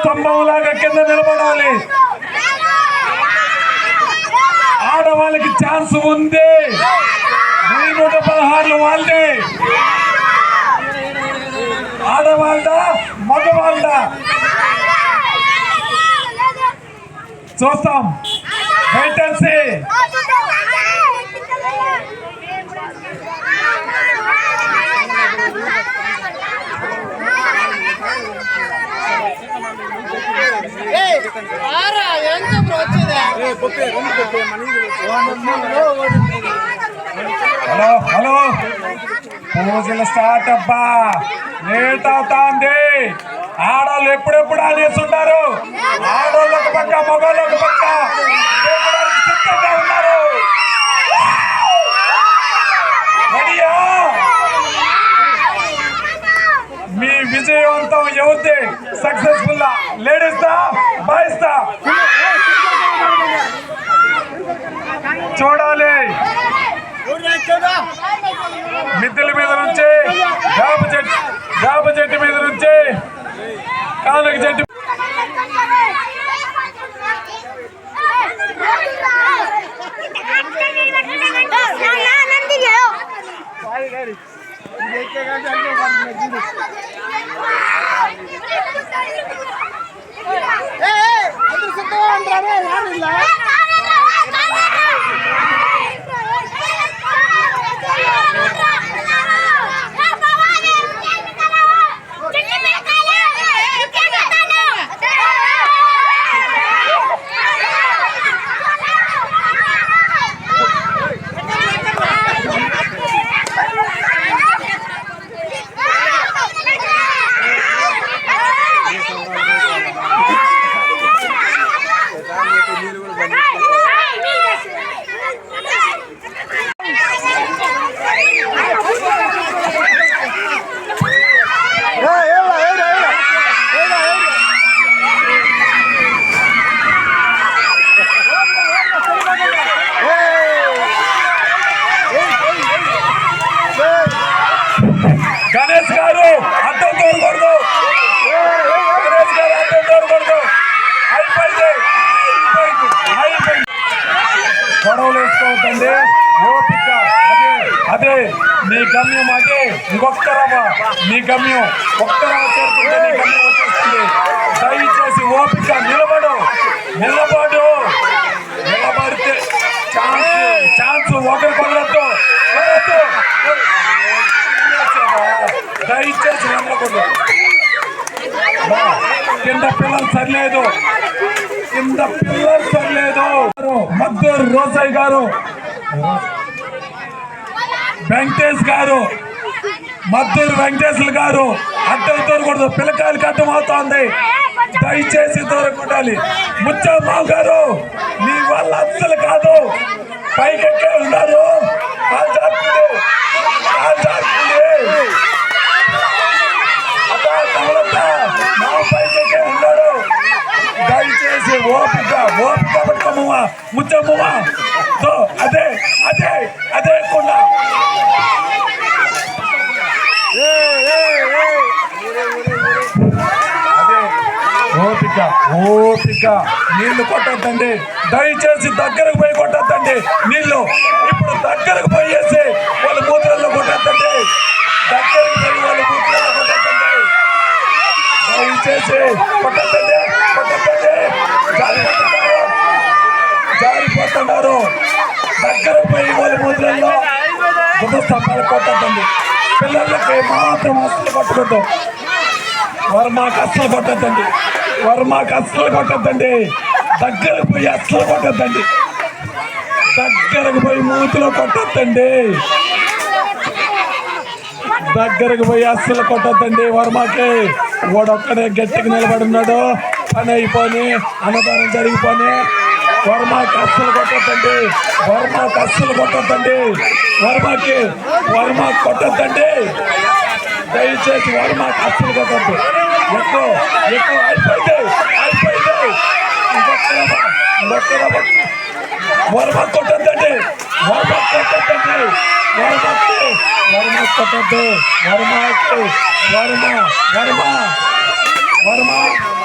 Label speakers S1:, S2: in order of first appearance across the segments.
S1: స్తంభంలాగా కింద నిలబడాలి. ఆడవాళ్ళకి ఛాన్స్ ఉంది. వెయ్యి నూట పదహారులు వాళ్ళే ఆడవాళ్ళ మగవాళ్ళ చూస్తాం. Wait hello hello. పూజలు స్టార్ట్ అబ్బా. లేట్ అవుతాంది. ఆడవాళ్ళు ఎప్పుడెప్పుడు ఆనేస్తుంటారు ఆడవాళ్ళు ఒక పక్క మొబైల్ ఒక పక్క చేయడానికి సిద్ధంగా ఉన్నారు రెడీయా? మీ విజయవంతం ఎవరిది సక్సెస్ఫుల్ లేడీస్ దా చేస్తా. చూడాలి. మిద్దెల మీద నుంచి వేప చెట్టు వేప చెట్టు మీద నుంచి కానుక చెట్టు
S2: అందరు సిద్ధంగా ఉంటారా యారు ఇలా
S1: గణేష్ గారు అడ్డం తోడకూడదు గణేష్ గారు అడ్డం తోడకూడదు అయిపోయింది అయిపోయింది అయిపోయింది గొడవలు వేసుకోవద్దండి ఓపిక. అదే అదే. నీ గమ్యం అదే. ఇంకొక్కరవ్వ నీ గమ్యం. ఒక్కరవ చేరుకుంటే నీ గమ్యం వచ్చేస్తుంది. దయచేసి ఓపిక నిలబడు. నిలబడు. నిలబడితే ఛాన్స్ ఛాన్స్ ఒకరి పడలతో దయచేసి నిలబడు కింద పిల్లలు సరిలేదు. కింద పిల్లలు మద్దూరు రోసయ్య గారు వెంకటేష్ గారు మద్దూరు వెంకటేశ్వర గారు అడ్డం దొరకూడదు పిల్లకాయలకి అడ్డం అవుతోంది. దయచేసి దొరకూడాలి ముచ్చమ్మ గారు మీ వల్ల అస్సలు కాదు. పైకెక్కే ఉన్నారు కాలు జారుతుంది. కాలు జారుతుంది. అబ్బా, కమలత్త, మా పైకెక్కే ఉన్నాడు దయచేసి ఓపిక ఓపిక పట్టుకోమ్మ అదే అదే అదే కొండ. ఓపిక ఓపిక. నీళ్ళు కొట్టద్దండి. దయచేసి దగ్గరకు పోయి కొట్టద్దండి. నీళ్ళు ఇప్పుడు దగ్గరకు పోయేసి వాళ్ళ మూత్రల్లో కొట్టద్దండి దగ్గరకు పోయి వాళ్ళ మూత్రల్లో కొట్టద్దండి దయచేసి కొట్టద్దండి కొట్టద్దండి జారిపోతున్నారు జారిపోతున్నారు దగ్గరకు పోయి వాళ్ళ మూత్రల్లో గుడ్డ స్తంభాలు కొట్టద్దండి. పిల్లలకి మాత్రం అస్సలు కొట్టకూడదు. వర్మకి అస్సలు కొట్టద్దండి. వర్మకి అస్సలు కొట్టద్దండి. దగ్గరకు పోయి అస్సలు కొట్టద్దండి. దగ్గరకు పోయి మూతిలో కొట్టద్దండి. దగ్గరకు పోయి అస్సలు కొట్టద్దండి వర్మకి. వాడొక్కడే నిలబడి నిలబడున్నాడు పని అయిపోని అన్నదానం జరిగిపోని వర్మకి అస్సలు కొట్టద్దండి. వర్మకి అస్సలు కొట్టద్దండి. వర్మకి వర్మ కొట్టద్దండి. దయచేసి వర్మకి అస్సలు కొట్టద్దు. ఎక్కువ ఎక్కువ అయిపోయింది అయిపోయింది. వర్మ కొట్టద్దండి. వర్మ కొట్టద్దండి. వర్మకి వర్మ కొట్టద్దు. వర్మకి వర్మ వర్మ. వర్మ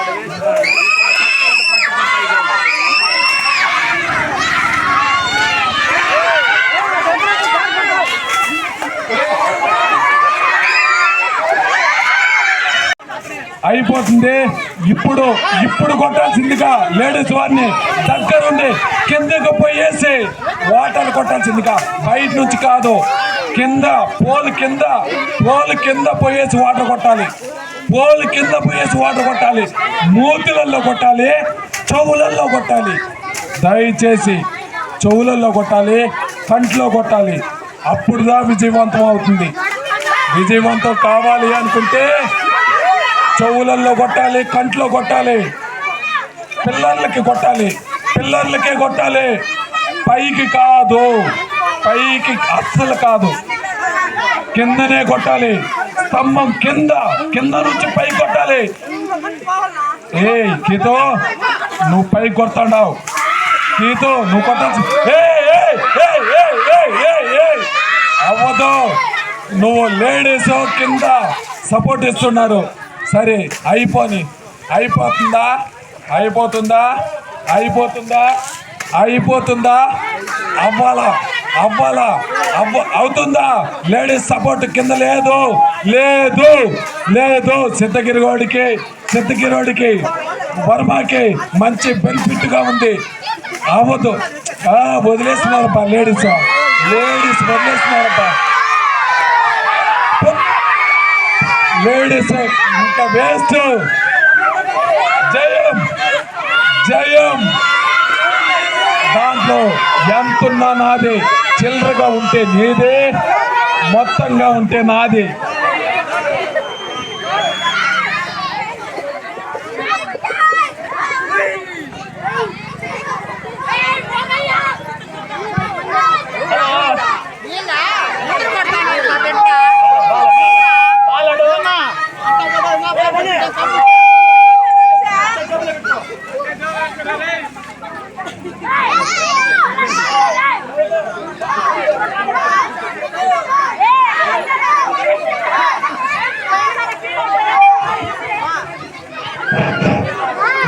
S1: అయిపోతుంది ఇప్పుడు ఇప్పుడు కొట్టాల్సిందిగా లేడీస్ వారిని దగ్గరుండి కిందకు పోయేసి వాటర్ కొట్టాల్సిందిగా బయట నుంచి కాదు కింద పోల్ కింద పోల్ కింద పోయేసి వాటర్ కొట్టాలి. పోల్ కింద పోయేసి వాటర్ కొట్టాలి. మూతులలో కొట్టాలి చెవులలో కొట్టాలి. దయచేసి చెవులలో కొట్టాలి కంట్లో కొట్టాలి. అప్పుడుదా విజయవంతం అవుతుంది. విజయవంతం కావాలి అనుకుంటే చెవులలో కొట్టాలి కంట్లో కొట్టాలి. పిల్లర్లకి కొట్టాలి పిల్లర్లకే కొట్టాలి. పైకి కాదు పైకి అస్సలు కాదు. కిందనే కొట్టాలి. స్తంభం కింద కింద నుంచి పై కొట్టాలి. ఏ గీతో నువ్వు పైకి కొడతాడావు. గీతో నువ్వు కొట్టాల్సి అవ్వదు. నువ్వు లేడీస్ కింద సపోర్ట్ ఇస్తున్నారు. సరే అయిపోని. అయిపోతుందా? అయిపోతుందా? అయిపోతుందా? అయిపోతుందా? అవ్వాలా? అవ్వాలా? అవ్వ అవుతుందా? లేడీస్ సపోర్ట్ కింద లేదు. లేదు. లేదు. సిద్ధగిరిగోడికి సిద్ధగిరిగోడికి వర్మకి మంచి బెనిఫిట్గా ఉంది. అవ్వదు. వదిలేస్తున్నారప్ప లేడీస్. లేడీస్ వదిలేస్తున్నారప్ప లేడీస్ ఇంకా వేస్ట్. జయం జయం. దాంట్లో ఎంతున్నా నాది. చిల్లరగా ఉంటే నీదే మొత్తంగా ఉంటే నాది.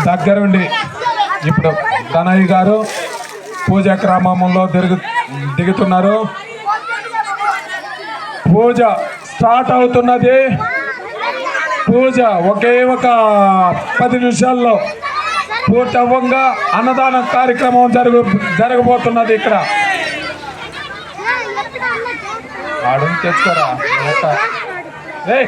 S1: దగ్గరుండి. ఇప్పుడు తనయ్య గారు పూజ క్రమంలో దిగు దిగుతున్నారు. పూజ స్టార్ట్ అవుతున్నది. పూజ ఒకే ఒక పది నిమిషాల్లో పూర్తి అవ్వంగా అన్నదాన కార్యక్రమం జరుగు జరగబోతున్నది ఇక్కడ. ఆడు తెచ్చుకోరా. ఏయ్.